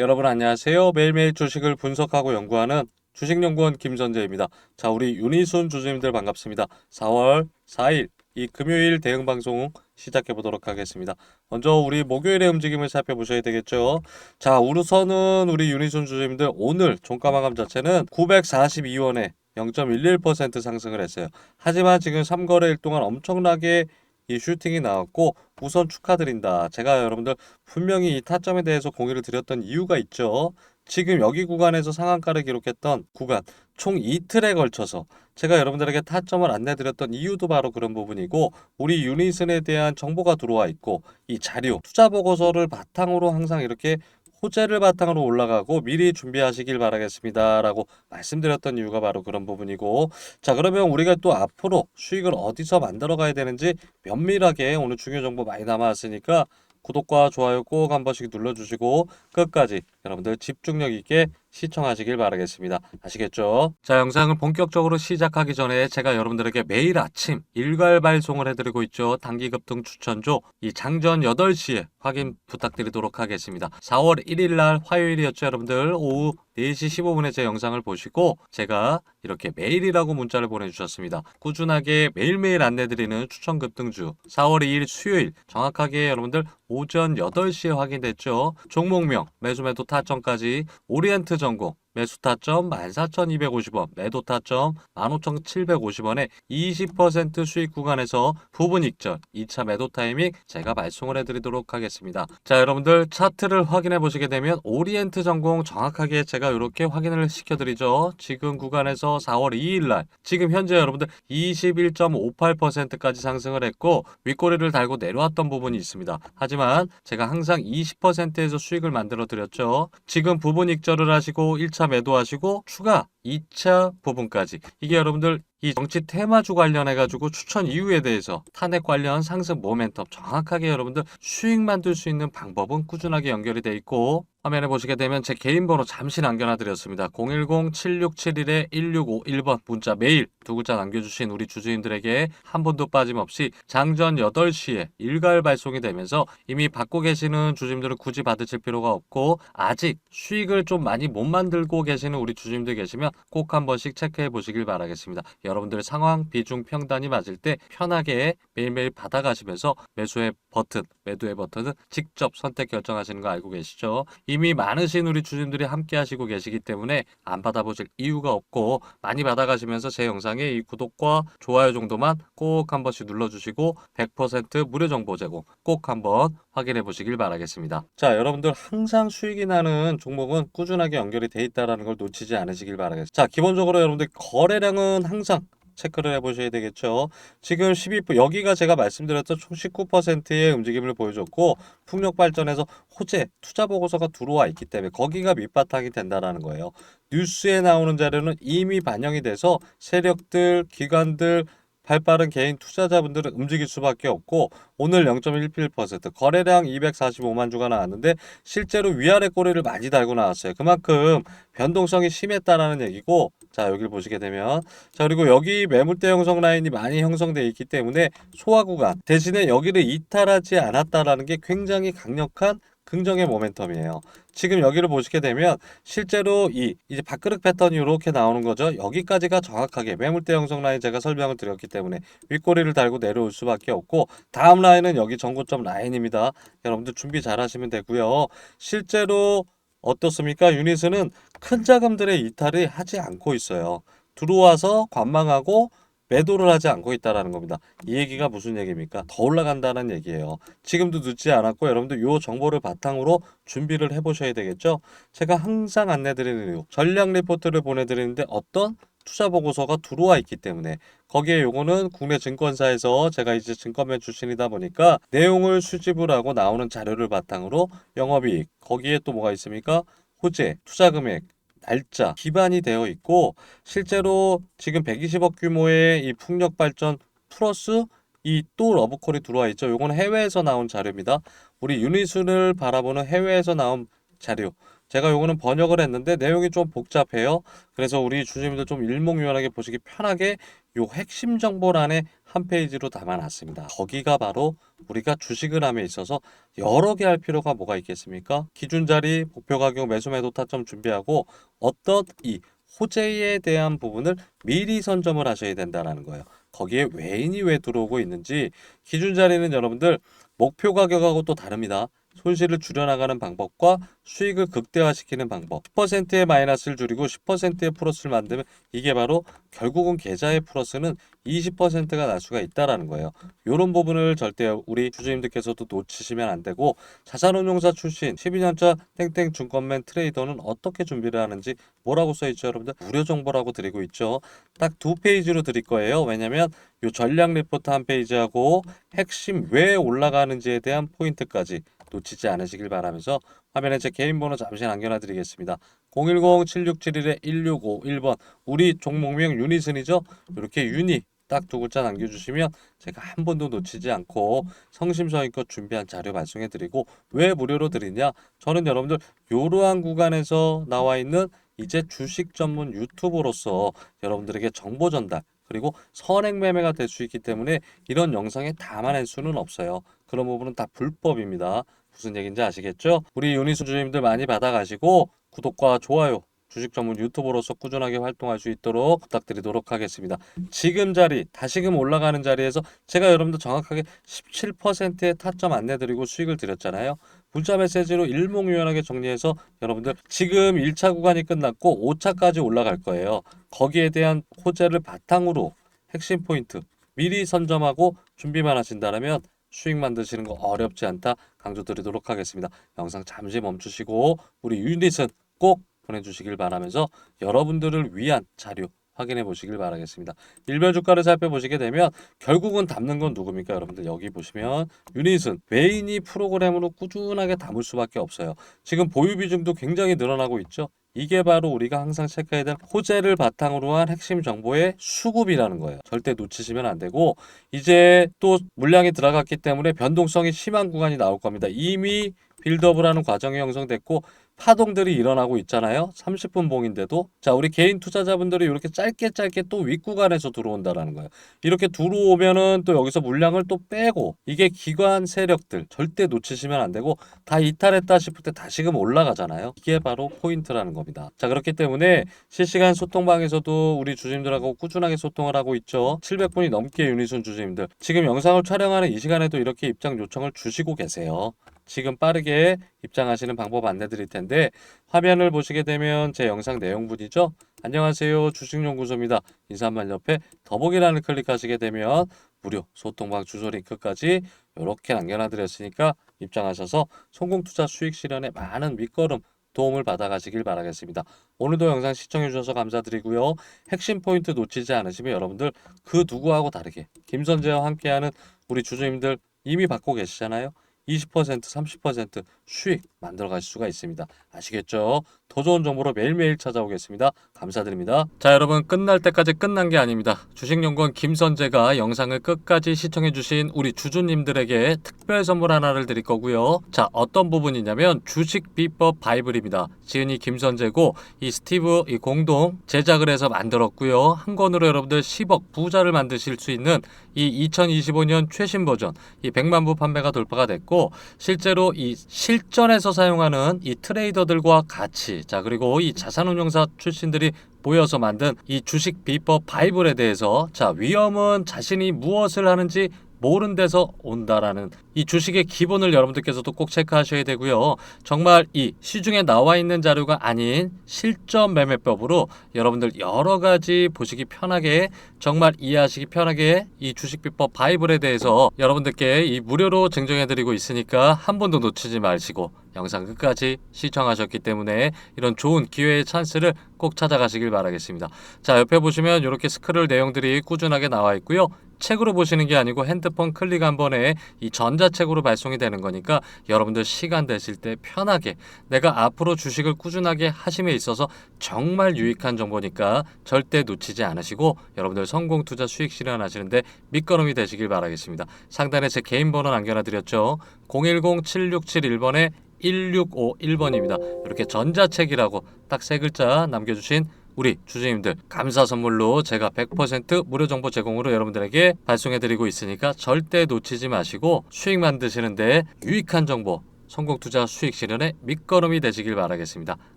여러분 안녕하세요. 매일매일 주식을 분석하고 연구하는 주식연구원 김선재입니다. 자, 우리 유니순 주주님들 반갑습니다. 4월 4일 이 금요일 대응 방송 시작해 보도록 하겠습니다. 먼저 우리 목요일의 움직임을 살펴보셔야 되겠죠. 자, 우선은 우리 유니순 주주님들 오늘 종가 마감 자체는 942원에 0.11% 상승을 했어요. 하지만 지금 3거래일 동안 엄청나게 이 슈팅이 나왔고 우선 축하드린다. 제가 여러분들 분명히 이 타점에 대해서 공유를 드렸던 이유가 있죠. 지금 여기 구간에서 상한가를 기록했던 구간 총 이틀에 걸쳐서 제가 여러분들에게 타점을 안내드렸던 이유도 바로 그런 부분이고 우리 유니슨에 대한 정보가 들어와 있고 이 자료 투자 보고서를 바탕으로 항상 이렇게 호재를 바탕으로 올라가고 미리 준비하시길 바라겠습니다 라고 말씀드렸던 이유가 바로 그런 부분이고. 자 그러면 우리가 또 앞으로 수익을 어디서 만들어 가야 되는지 면밀하게 오늘 중요 정보 많이 남아왔으니까 구독과 좋아요 꼭 한 번씩 눌러주시고 끝까지 여러분들 집중력 있게 시청하시길 바라겠습니다. 아시겠죠? 자, 영상을 본격적으로 시작하기 전에 제가 여러분들에게 매일 아침 일괄 발송을 해드리고 있죠. 단기 급등 추천조 이 장전 8시에 확인 부탁드리도록 하겠습니다. 4월 1일 날 화요일이었죠, 여러분들. 오후 4시 15분에 제 영상을 보시고 제가 이렇게 메일이라고 문자를 보내주셨습니다. 꾸준하게 매일매일 안내드리는 추천 급등주 4월 2일 수요일 정확하게 여러분들 오전 8시에 확인됐죠. 종목명 매수 매도 타점까지 오리엔트 전공 매수 타점 14,250원, 매도 타점 15,750원에 20% 수익 구간에서 부분 익절 2차 매도 타이밍 제가 발송을 해드리도록 하겠습니다. 자, 여러분들 차트를 확인해 보시게 되면 오리엔트 전공 정확하게 제가 이렇게 확인을 시켜드리죠. 지금 구간에서 4월 2일 날 지금 현재 여러분들 21.58%까지 상승을 했고 윗꼬리를 달고 내려왔던 부분이 있습니다. 하지만 제가 항상 20%에서 수익을 만들어 드렸죠. 지금 부분 익절을 하시고 1차 매도하시고 추가 2차 부분까지. 이게 여러분들 이 정치 테마주 관련해 가지고 추천 이유에 대해서 탄핵 관련 상승 모멘텀 정확하게 여러분들 수익 만들 수 있는 방법은 꾸준하게 연결이 돼 있고 화면에 보시게 되면 제 개인 번호 잠시 남겨놔 드렸습니다. 010-7671-1651번 문자 메일 두 글자 남겨주신 우리 주주님들에게 한 번도 빠짐없이 장전 8시에 일괄 발송이 되면서 이미 받고 계시는 주주님들은 굳이 받으실 필요가 없고 아직 수익을 좀 많이 못 만들고 계시는 우리 주주님들 계시면 꼭 한 번씩 체크해 보시길 바라겠습니다. 여러분들 상황 비중 평단이 맞을 때 편하게 매일매일 받아가시면서 매수의 버튼, 매도의 버튼은 직접 선택 결정하시는 거 알고 계시죠? 이미 많으신 우리 주주님들이 함께 하시고 계시기 때문에 안 받아보실 이유가 없고 많이 받아가시면서 제 영상에 이 구독과 좋아요 정도만 꼭 한 번씩 눌러주시고 100% 무료 정보 제공 꼭 한번 확인해 보시길 바라겠습니다. 자, 여러분들 항상 수익이 나는 종목은 꾸준하게 연결이 돼 있다는 걸 놓치지 않으시길 바라겠습니다. 자, 기본적으로 여러분들 거래량은 항상 체크를 해보셔야 되겠죠. 지금 12% 여기가 제가 말씀드렸던 총 19%의 움직임을 보여줬고 풍력 발전에서 호재 투자 보고서가 들어와 있기 때문에 거기가 밑바탕이 된다라는 거예요. 뉴스에 나오는 자료는 이미 반영이 돼서 세력들, 기관들 발빠른 개인 투자자분들은 움직일 수밖에 없고 오늘 0.17% 거래량 245만 주가 나왔는데 실제로 위아래 꼬리를 많이 달고 나왔어요. 그만큼 변동성이 심했다라는 얘기고 자 여기를 보시게 되면 자 그리고 여기 매물대 형성 라인이 많이 형성되어 있기 때문에 소화 구간 대신에 여기를 이탈하지 않았다라는 게 굉장히 강력한 긍정의 모멘텀이에요. 지금 여기를 보시게 되면 실제로 이 이제 밥그릇 패턴이 이렇게 나오는 거죠. 여기까지가 정확하게 매물대 형성 라인 제가 설명을 드렸기 때문에 윗꼬리를 달고 내려올 수밖에 없고 다음 라인은 여기 전고점 라인입니다. 여러분들 준비 잘 하시면 되고요. 실제로 어떻습니까? 유니스는 큰 자금들의 이탈을 하지 않고 있어요. 들어와서 관망하고 매도를 하지 않고 있다라는 겁니다. 이 얘기가 무슨 얘기입니까? 더 올라간다는 얘기예요. 지금도 늦지 않았고 여러분들 요 정보를 바탕으로 준비를 해보셔야 되겠죠. 제가 항상 안내드리는 이유 전략 리포트를 보내드리는데 어떤 투자 보고서가 들어와 있기 때문에 거기에 요거는 국내 증권사에서 제가 이제 증권맨 출신이다 보니까 내용을 수집을 하고 나오는 자료를 바탕으로 영업이익 거기에 또 뭐가 있습니까? 호재, 투자 금액, 날짜 기반이 되어 있고 실제로 지금 120억 규모의 이 풍력 발전 플러스 이 또 러브콜이 들어와 있죠. 요건 해외에서 나온 자료입니다. 우리 유니순을 바라보는 해외에서 나온 자료. 제가 요거는 번역을 했는데 내용이 좀 복잡해요. 그래서 우리 주주님들 좀 일목요연하게 보시기 편하게 요 핵심 정보란에 한 페이지로 담아놨습니다. 거기가 바로 우리가 주식을 함에 있어서 여러 개 할 필요가 뭐가 있겠습니까? 기준 자리, 목표 가격, 매수 매도 타점 준비하고 어떤 이 호재에 대한 부분을 미리 선점을 하셔야 된다는 거예요. 거기에 외인이 왜 들어오고 있는지 기준 자리는 여러분들 목표 가격하고 또 다릅니다. 손실을 줄여나가는 방법과 수익을 극대화시키는 방법. 10%의 마이너스를 줄이고 10%의 플러스를 만들면 이게 바로 결국은 계좌의 플러스는 20%가 날 수가 있다라는 거예요. 이런 부분을 절대 우리 주주님들께서도 놓치시면 안 되고 자산운용사 출신 12년차 땡땡 증권맨 트레이더는 어떻게 준비를 하는지 뭐라고 써 있죠, 여러분들? 무료 정보라고 드리고 있죠. 딱 두 페이지로 드릴 거예요. 왜냐면 요 전략 리포트 한 페이지하고 핵심 왜 올라가는지에 대한 포인트까지 놓치지 않으시길 바라면서 화면에 제 개인 번호 잠시 남겨놔 드리겠습니다. 010-7671-1651번 우리 종목명 유니슨이죠. 이렇게 유니 딱두 글자 남겨주시면 제가 한 번도 놓치지 않고 성심성의껏 준비한 자료 발송해 드리고 왜 무료로 드리냐 저는 여러분들 이러한 구간에서 나와 있는 이제 주식 전문 유튜브로서 여러분들에게 정보 전달 그리고 선행 매매가 될 수 있기 때문에 이런 영상에 담아낼 수는 없어요. 그런 부분은 다 불법입니다. 무슨 얘기인지 아시겠죠? 우리 유니수 주님들 많이 받아가시고 구독과 좋아요 주식 전문 유튜버로서 꾸준하게 활동할 수 있도록 부탁드리도록 하겠습니다. 지금 자리, 다시금 올라가는 자리에서 제가 여러분들 정확하게 17%의 타점 안내드리고 수익을 드렸잖아요. 문자 메시지로 일목요연하게 정리해서 여러분들 지금 1차 구간이 끝났고 5차까지 올라갈 거예요. 거기에 대한 호재를 바탕으로 핵심 포인트 미리 선점하고 준비만 하신다면 수익 만드시는 거 어렵지 않다 강조드리도록 하겠습니다. 영상 잠시 멈추시고 우리 유닛은 꼭 보내주시길 바라면서 여러분들을 위한 자료 확인해 보시길 바라겠습니다. 일별 주가를 살펴보시게 되면 결국은 담는 건 누굽니까? 여러분들 여기 보시면 유닛은 외인이 프로그램으로 꾸준하게 담을 수밖에 없어요. 지금 보유 비중도 굉장히 늘어나고 있죠. 이게 바로 우리가 항상 체크해야 될 호재를 바탕으로 한 핵심 정보의 수급이라는 거예요. 절대 놓치시면 안 되고 이제 또 물량이 들어갔기 때문에 변동성이 심한 구간이 나올 겁니다. 이미 빌드업을 하는 과정이 형성됐고 파동들이 일어나고 있잖아요. 30분 봉인데도 자 우리 개인 투자자분들이 이렇게 짧게 짧게 또 윗구간에서 들어온다라는 거예요. 이렇게 들어오면은 또 여기서 물량을 또 빼고 이게 기관 세력들 절대 놓치시면 안 되고 다 이탈했다 싶을 때 다시금 올라가잖아요. 이게 바로 포인트라는 겁니다. 자 그렇기 때문에 실시간 소통방에서도 우리 주주님들하고 꾸준하게 소통을 하고 있죠. 700분이 넘게 유니순 주주님들 지금 영상을 촬영하는 이 시간에도 이렇게 입장 요청을 주시고 계세요. 지금 빠르게 입장하시는 방법 안내 드릴 텐데 화면을 보시게 되면 제 영상 내용분이죠. 안녕하세요. 주식연구소입니다. 인사말 옆에 더보기란을 클릭하시게 되면 무료 소통방 주소 링크까지 이렇게 남겨놔 드렸으니까 입장하셔서 성공투자 수익 실현에 많은 밑거름 도움을 받아가시길 바라겠습니다. 오늘도 영상 시청해 주셔서 감사드리고요. 핵심 포인트 놓치지 않으시면 여러분들 그 누구하고 다르게 김선재와 함께하는 우리 주주님들 이미 받고 계시잖아요. 20% 30% 수익 만들어 가실 수가 있습니다. 아시겠죠? 더 좋은 정보로 매일매일 찾아오겠습니다. 감사드립니다. 자, 여러분 끝날 때까지 끝난 게 아닙니다. 주식연구원 김선재가 영상을 끝까지 시청해 주신 우리 주주님들에게 특별 선물 하나를 드릴 거고요. 자, 어떤 부분이냐면 주식 비법 바이블입니다. 지은이 김선재고 이 스티브 이 공동 제작을 해서 만들었고요. 한 권으로 여러분들 10억 부자를 만드실 수 있는 이 2025년 최신 버전 이 100만 부 판매가 돌파가 됐고 실제로 이 실전에서 사용하는 이 트레이더들과 같이 자 그리고 이 자산운용사 출신들이 모여서 만든 이 주식 비법 바이블에 대해서 자 위험은 자신이 무엇을 하는지 모른 데서 온다라는 이 주식의 기본을 여러분들께서도 꼭 체크하셔야 되고요. 정말 이 시중에 나와 있는 자료가 아닌 실전 매매법으로 여러분들 여러 가지 보시기 편하게 정말 이해하시기 편하게 이 주식 비법 바이블에 대해서 여러분들께 이 무료로 증정해 드리고 있으니까 한 번도 놓치지 마시고 영상 끝까지 시청하셨기 때문에 이런 좋은 기회의 찬스를 꼭 찾아가시길 바라겠습니다. 자, 옆에 보시면 이렇게 스크롤 내용들이 꾸준하게 나와 있고요. 책으로 보시는 게 아니고 핸드폰 클릭 한 번에 이 전자책으로 발송이 되는 거니까 여러분들 시간 되실 때 편하게 내가 앞으로 주식을 꾸준하게 하심에 있어서 정말 유익한 정보니까 절대 놓치지 않으시고 여러분들 성공 투자 수익 실현하시는데 밑거름이 되시길 바라겠습니다. 상단에 제 개인 번호 남겨놔 드렸죠. 010-7671번에 1651번입니다. 이렇게 전자책이라고 딱 세 글자 남겨주신 우리 주주님들 감사 선물로 제가 100% 무료 정보 제공으로 여러분들에게 발송해드리고 있으니까 절대 놓치지 마시고 수익 만드시는데 유익한 정보 성공 투자 수익 실현의 밑거름이 되시길 바라겠습니다.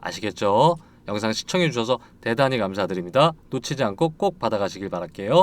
아시겠죠? 영상 시청해 주셔서 대단히 감사드립니다. 놓치지 않고 꼭 받아가시길 바랄게요.